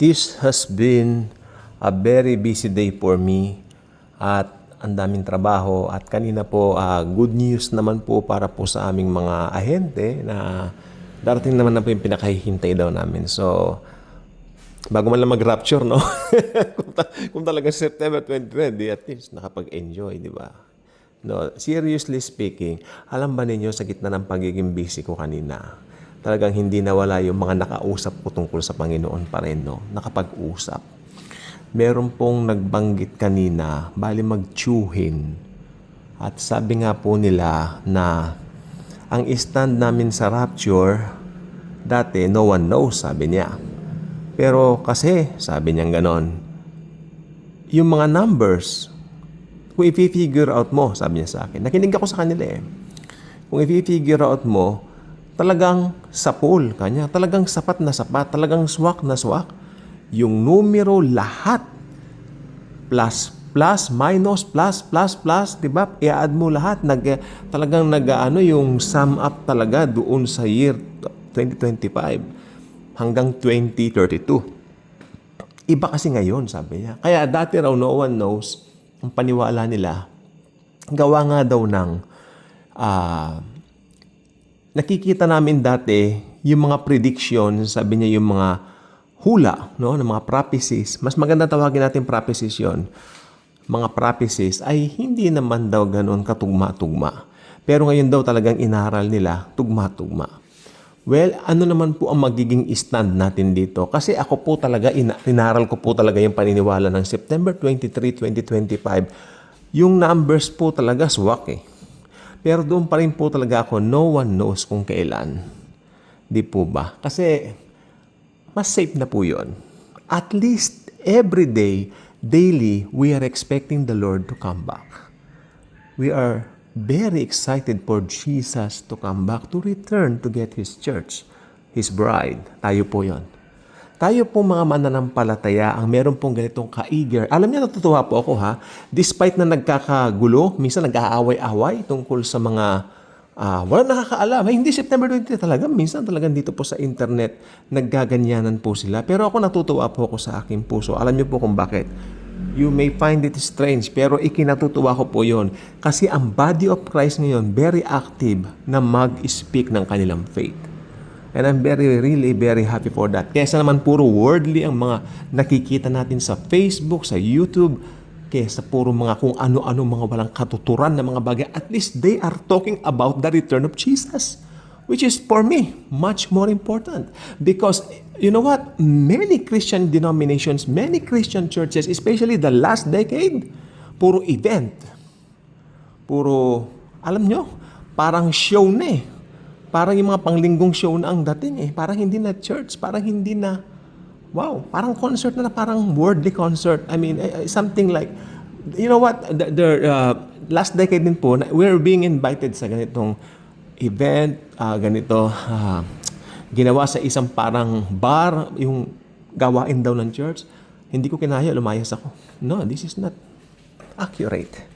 this has been a very busy day for me at ang daming trabaho at kanina po ah, good news naman po para po sa aming mga ahente na darating naman na po yung pinakahihintay daw namin. So, bago man lang mag-rapture, no? kung, ta- kung talaga September 2020, at least nakapag-enjoy, di ba? No, seriously speaking, alam ba ninyo sa gitna ng pagiging busy ko kanina, talagang hindi nawala yung mga nakausap ko tungkol sa Panginoon pa rin, no? Nakapag-usap. Meron pong nagbanggit kanina, bali magtsuhin. At sabi nga po nila na ang stand namin sa rapture, dati no one knows, sabi niya. Pero kasi, sabi niya ganon, yung mga numbers, kung i-figure out mo, sabi niya sa akin, nakinig ako sa kanila eh. Kung i-figure out mo, talagang sapul kanya, talagang sapat na sapat, talagang swak na swak. Yung numero lahat, plus, plus, minus, plus, plus, plus, di ba? I-add mo lahat, nag, talagang nag, ano, yung sum up talaga doon sa year 2025 hanggang 2032. Iba kasi ngayon, sabi niya. Kaya dati raw no one knows, ang paniwala nila, gawa nga daw ng, ah, nakikita namin dati, yung mga predictions, sabi niya yung mga hula, no, ng mga prophecies. Mas maganda tawagin natin prophecies yon. Mga prophecies ay hindi naman daw ganoon katugma-tugma. Pero ngayon daw talagang inaral nila tugma-tugma. Well, ano naman po ang magiging stand natin dito? Kasi ako po talaga, ina- inaral ko po talaga yung paniniwala ng September 23, 2025. Yung numbers po talaga swak eh. Pero doon pa rin po talaga ako, no one knows kung kailan. Di po ba? Kasi mas safe na po yun. At least every day, daily, we are expecting the Lord to come back. We are very excited for Jesus to come back, to return to get His church, His bride. Tayo po yon. Tayo po mga mananampalataya ang meron pong ganitong ka-eager. Alam niyo, natutuwa po ako ha. Despite na nagkakagulo, minsan nag-aaway-away tungkol sa mga ah wala nakakaalam. Ay, hindi September 20 talaga. Minsan talagang dito po sa internet, naggaganyanan po sila. Pero ako natutuwa po ako sa aking puso. Alam niyo po kung bakit. You may find it strange, pero ikinatutuwa ko po yon Kasi ang body of Christ ngayon, very active na mag-speak ng kanilang faith. And I'm very, really very happy for that. Kesa naman puro worldly ang mga nakikita natin sa Facebook, sa YouTube, kesa puro mga kung ano-ano mga walang katuturan na mga bagay. At least they are talking about the return of Jesus. Which is for me, much more important. Because, you know what? Many Christian denominations, many Christian churches, especially the last decade, puro event. Puro, alam nyo, parang show na eh. Parang yung mga panglinggong show na ang dating eh. Parang hindi na church, parang hindi na, wow, parang concert na, na parang worldly concert. I mean, eh, eh, something like, you know what, the, the uh, last decade din po, we're being invited sa ganitong event, ah, ganito, ah, ginawa sa isang parang bar, yung gawain daw ng church. Hindi ko kinaya, lumayas ako. No, this is not accurate.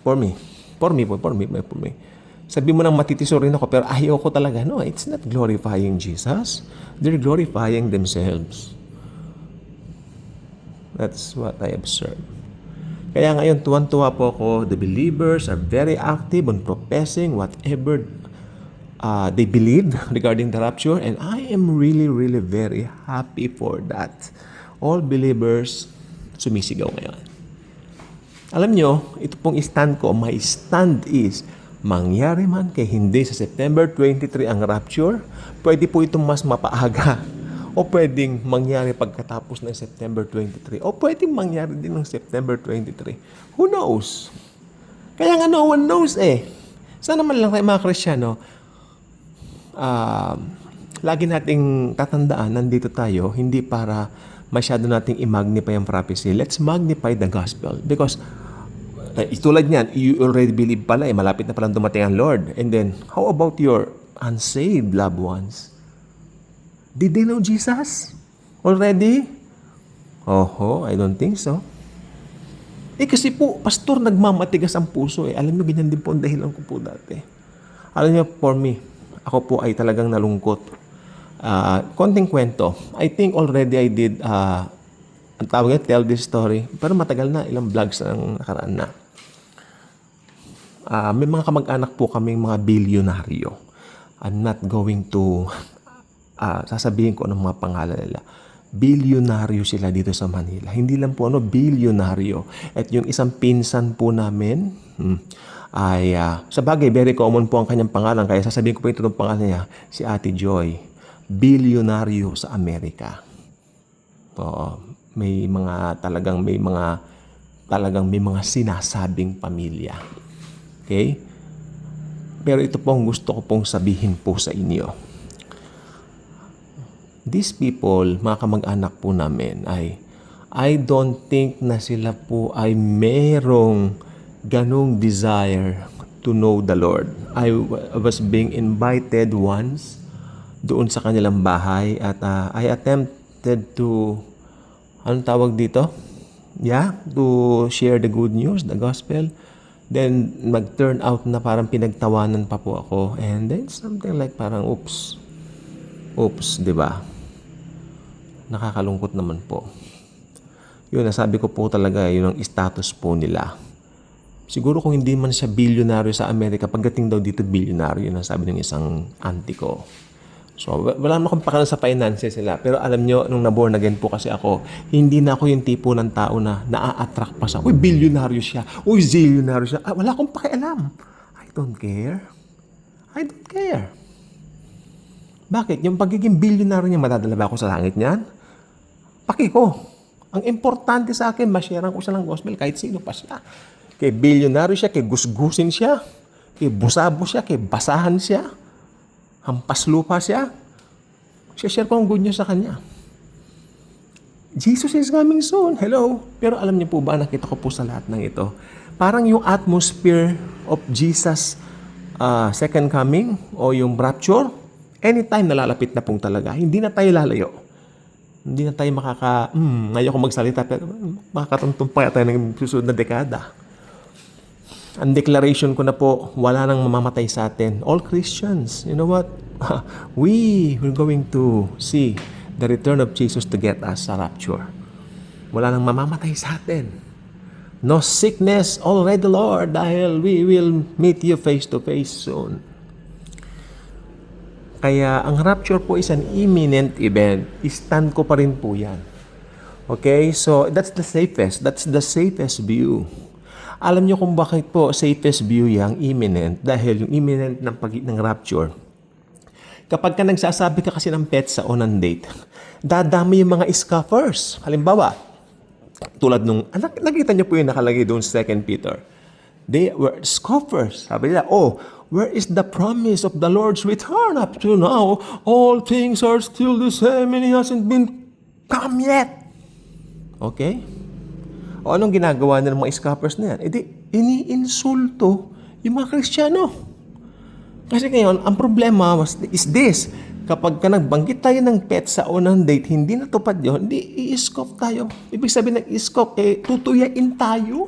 For me. For me po, for me, for me. Sabi mo nang matitiso rin ako, pero ayaw ko talaga. No, it's not glorifying Jesus. They're glorifying themselves. That's what I observe. Kaya ngayon, tuwan-tuwa po ako. The believers are very active on professing whatever uh, they believe regarding the rapture. And I am really, really very happy for that. All believers sumisigaw ngayon. Alam nyo, ito pong stand ko, my stand is, mangyari man kay hindi sa September 23 ang rapture, pwede po itong mas mapaaga. O pwedeng mangyari pagkatapos ng September 23. O pwedeng mangyari din ng September 23. Who knows? Kaya nga no one knows eh. Sana man lang tayo mga Krisyano, ah, lagi nating tatandaan, nandito tayo, hindi para masyado nating i-magnify ang prophecy. Let's magnify the gospel. Because, uh, tulad niyan, you already believe pala, eh, malapit na palang dumating ang Lord. And then, how about your unsaved loved ones? Did they know Jesus already? Oho, I don't think so. Eh kasi po, pastor, nagmamatigas ang puso eh. Alam niyo, ganyan din po ang dahilan ko po dati. Alam niyo, for me, ako po ay talagang nalungkot Ah, konting kwento. I think already I did, ah, ang tawag niya, tell this story. Pero matagal na, ilang vlogs na nakaraan na. Ah, may mga kamag-anak po kaming mga bilyonaryo. I'm not going to ah, sasabihin ko ng mga pangalan nila. Bilyonaryo sila dito sa Manila. Hindi lang po ano, bilyonaryo. At yung isang pinsan po namin, hmm, ay, ah, sa bagay, very common po ang kanyang pangalan. Kaya sasabihin ko po ito ng pangalan niya, si Ate Joy. Bilyonaryo sa Amerika. Oo, may mga talagang may mga talagang may mga sinasabing pamilya. Okay? Pero ito po ang gusto ko pong sabihin po sa inyo. These people, mga kamag-anak po namin ay I don't think na sila po ay merong ganong desire to know the Lord. I was being invited once doon sa kanilang bahay at ah, I attempted to anong tawag dito? Yeah, to share the good news, the gospel. Then mag-turn out na parang pinagtawanan pa po ako and then something like parang oops. Oops, 'di ba? Nakakalungkot naman po. Yun, nasabi ko po talaga, yun ang status po nila. Siguro kung hindi man siya bilyonaryo sa Amerika, pagdating daw dito bilyonaryo, yun ang sabi ng isang auntie ko. So, wa- wala naman akong pakalan sa finances sila. Pero alam nyo, nung naborn again po kasi ako, hindi na ako yung tipo ng tao na naa-attract pa sa, uy, bilyonaryo siya, uy, zillionaryo siya. Ah, wala akong pakialam. I don't care. I don't care. Bakit? Yung pagiging bilyonaryo niya, madadala ba ako sa langit niyan? Paki ko. Ang importante sa akin, masyaran ko siya ng gospel kahit sino pa siya. Kay bilyonaryo siya, kay gusgusin siya, kay busabo siya, kay basahan siya, hampas lupa siya. Siya-share ko ang good news sa kanya. Jesus is coming soon. Hello. Pero alam niyo po ba, nakita ko po sa lahat ng ito, parang yung atmosphere of Jesus uh, second coming o yung rapture, anytime nalalapit na pong talaga, hindi na tayo lalayo. Hindi na tayo makaka, hmm, ayoko magsalita, pero makakatuntong pa tayo ng susunod na dekada. Ang declaration ko na po, wala nang mamamatay sa atin. All Christians, you know what? We we're going to see the return of Jesus to get us sa rapture. Wala nang mamamatay sa atin. No sickness already, Lord, dahil we will meet you face to face soon. Kaya ang rapture po is an imminent event. Stand ko pa rin po yan. Okay? So, that's the safest. That's the safest view. Alam niyo kung bakit po safest view yang imminent? Dahil yung imminent ng, pag ng rapture, kapag ka nagsasabi ka kasi ng pet sa on and date, dadami yung mga scoffers. Halimbawa, tulad nung, ah, nak- nakita niyo po yung nakalagay doon sa 2 Peter. They were scoffers. Sabi nila, oh, where is the promise of the Lord's return up to now? All things are still the same and He hasn't been come yet. Okay? O anong ginagawa ng mga scoffers na yan? E di, iniinsulto yung mga Kristiyano. Kasi ngayon, ang problema was, is this. Kapag ka nagbanggit tayo ng pet sa unang date, hindi natupad yun, hindi i-scoff tayo. Ibig sabihin ng i-scoff, eh, tutuyain tayo.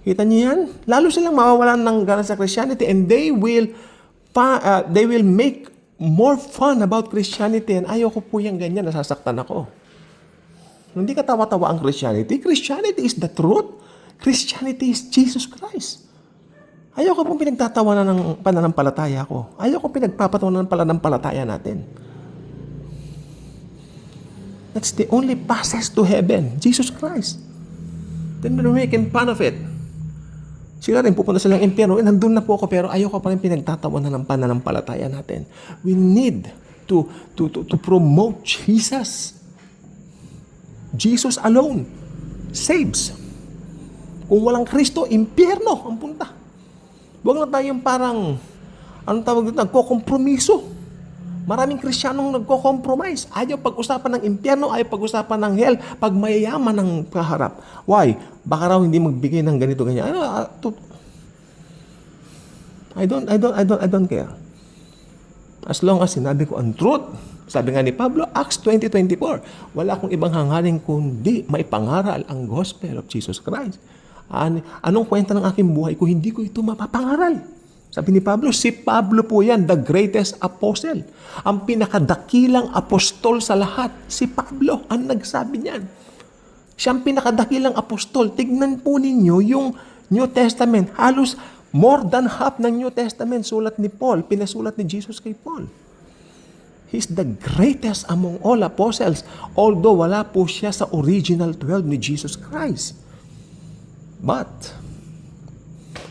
Kita niyo yan? Lalo silang mawawalan ng gana sa Christianity and they will pa, uh, they will make more fun about Christianity and ayoko po yung ganyan, nasasaktan ako. Hindi ka tawa-tawa ang Christianity. Christianity is the truth. Christianity is Jesus Christ. Ayoko pong pinagtatawanan ng pananampalataya ko. Ayoko pinagpapatawanan ng pananampalataya natin. That's the only passage to heaven. Jesus Christ. Then we're making fun of it. Sila rin, pupunta silang impyerno. Eh, nandun na po ako, pero ayoko pa rin pinagtatawanan ng pananampalataya natin. We need to, to, to, to promote Jesus. Jesus alone saves. Kung walang Kristo, impyerno ang punta. Huwag lang tayong parang, anong tawag dito, nagkokompromiso. Maraming Kristiyanong nagko-compromise. Ayaw pag-usapan ng impyerno, ayaw pag-usapan ng hell, pag mayayaman ng kaharap. Why? Baka raw hindi magbigay ng ganito ganyan. Ano, ah, I don't I don't I don't I don't care. As long as sinabi ko ang truth. Sabi nga ni Pablo, Acts 20.24, wala akong ibang hangarin kundi maipangaral ang gospel of Jesus Christ. An- anong kwenta ng aking buhay kung hindi ko ito mapapangaral? Sabi ni Pablo, si Pablo po yan, the greatest apostle. Ang pinakadakilang apostol sa lahat, si Pablo ang nagsabi niyan. Siya ang pinakadakilang apostol. Tignan po ninyo yung New Testament. Halos more than half ng New Testament sulat ni Paul, pinasulat ni Jesus kay Paul. He's the greatest among all apostles, although wala po siya sa original 12 ni Jesus Christ. But,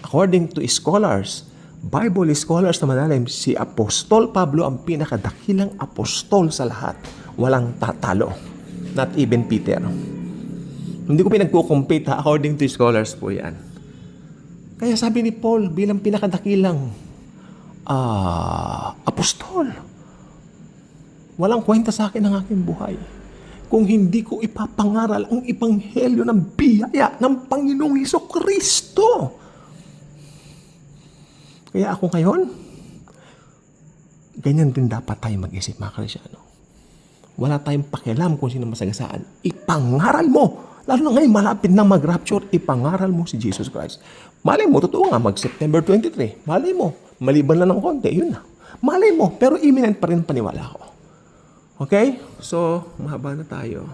according to scholars, Bible scholars na malalim, si Apostol Pablo ang pinakadakilang apostol sa lahat. Walang tatalo. Not even Peter. Hindi ko pinagkukumpit ha, according to scholars po yan. Kaya sabi ni Paul, bilang pinakadakilang ah, apostol, walang kwenta sa akin ang aking buhay kung hindi ko ipapangaral ang ibanghelyo ng biyaya ng Panginoong Heso Kristo. Kaya ako ngayon, ganyan din dapat tayo mag-isip mga Krisyano. Wala tayong pakialam kung sino masagasaan. Ipangaral mo. Lalo na ngayon, malapit na mag-rapture, ipangaral mo si Jesus Christ. Malay mo, totoo nga, mag-September 23. Malay mo, maliban lang ng konti, yun na. Malay mo, pero imminent pa rin paniwala ko. Okay? So, mahaba na tayo.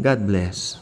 God bless.